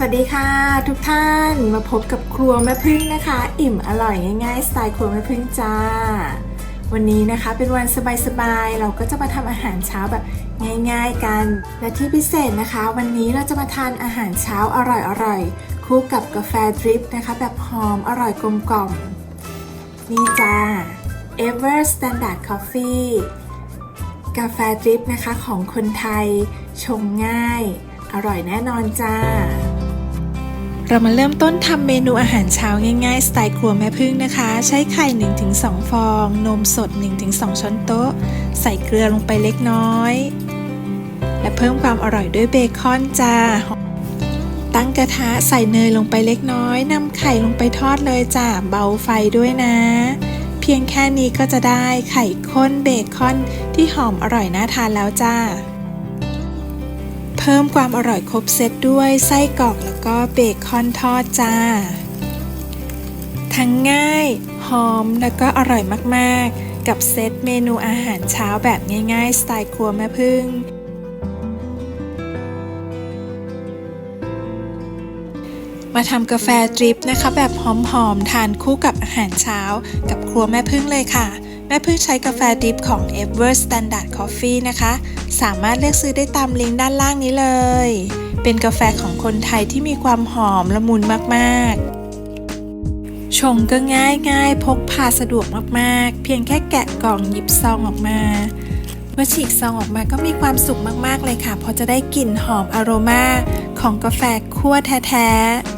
สวัสดีค่ะ ทุกท่านมาพบกับครัวแม่พึ่งนะคะ อิ่มอร่อยง่ายๆสไตล์ครัวแม่พึ่งจ้า วันนี้นะคะเป็นวันสบายๆเราก็จะมาทำอาหารเช้าแบบง่ายๆกัน และที่พิเศษนะคะ วันนี้เราจะมาทานอาหารเช้าอร่อยๆคู่กับกาแฟดริปนะคะ แบบหอมอร่อยกลมกล่อมนี่จ้า Ever Standard Coffee กาแฟดริปนะคะของคนไทยชงง่ายอร่อยแน่นอนจ้า เรามาเริ่มต้นทำเมนูอาหารเช้าง่ายๆ สไตล์ครัวแม่พึ่งนะคะ ใช้ไข่ 1-2 ฟอง นมสด 1-2 ช้อนโต๊ะ ใส่เกลือลงไปเล็กน้อย และเพิ่มความอร่อยด้วยเบคอนจ้า ตั้งกระทะใส่เนยลงไปเล็กน้อยนำไข่ลงไปทอดเลยจ้าเบาไฟด้วยนะ เพียงแค่นี้ก็จะได้ไข่ข้นเบคอนที่หอมอร่อยน่าทานแล้วจ้า พิ่มความอร่อยครบเซตด้วยไส้กรอกแล้วก็เบคอนทอดจ้า ทั้งง่าย หอมแล้วก็อร่อยมากๆ กับเซตเมนูอาหารเช้าแบบง่ายๆ สไตล์ครัวแม่พึ่งมาทำกาแฟดริปนะคะ แบบหอมๆ ทานคู่กับอาหารเช้า กับครัวแม่พึ่งเลยค่ะ แม่พึ่งใช้กาแฟดริปของ Ever Standard Coffee นะคะ สามารถเลือกซื้อได้ตามลิงก์ด้านล่างนี้เลย เป็นกาแฟของคนไทยที่มีความหอมละมุนมากๆ ชงก็ง่ายง่ายพกพาสะดวกมากๆ เพียงแค่แกะกล่องหยิบซองออกมาเมื่อฉีกซองออกมาก็มีความสุขมากๆเลยค่ะเพราะจะได้กลิ่นหอมอโรมาของกาแฟคั่วแท้ๆ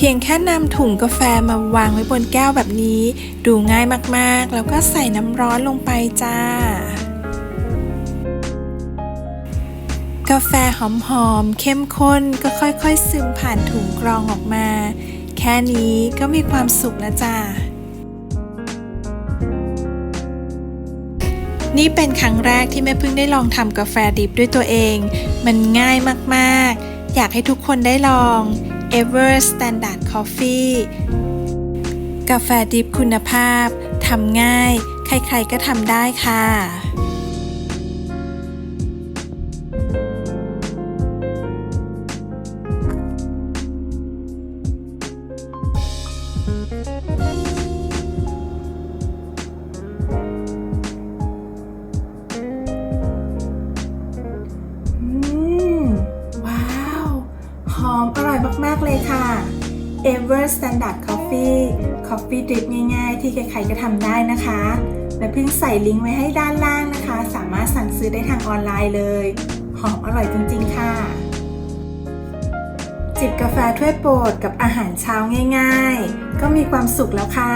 เพียงแค่นำถุงกาแฟมาวางไว้บนแก้วแบบนี้ ดูง่ายมากๆ แล้วก็ใส่น้ำร้อนลงไปจ้า กาแฟหอมๆ เข้มข้นก็ค่อยๆ ซึมผ่านถุงกรองออกมา แค่นี้ก็มีความสุขแล้วจ้านี่เป็นครั้งแรกที่แม่พึ่งได้ลองทำกาแฟดิบด้วยตัวเอง มันง่ายมากๆ อยากให้ทุกคนได้ลอง Ever Standard Coffee กาแฟดิบคุณภาพทำง่าย ใครๆก็ทำได้ค่ะากเลยค่ะ Ever Standard Coffee Coffee Drip ง่ายๆ ที่ใครๆก็ทำได้นะคะและเพิ่งใส่ลิงก์ไว้ให้ด้านล่างนะคะ สามารถสั่งซื้อได้ทางออนไลน์เลย หอมอร่อยจริงๆค่ะ จิบกาแฟถ้วยโปรดกับอาหารเช้าง่ายๆ ก็มีความสุขแล้วค่ะ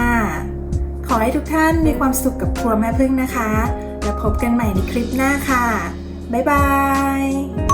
ขอให้ทุกท่านมีความสุขกับครัวแม่พึ่งนะคะ แล้วพบกันใหม่ในคลิปหน้าค่ะ บ๊ายบาย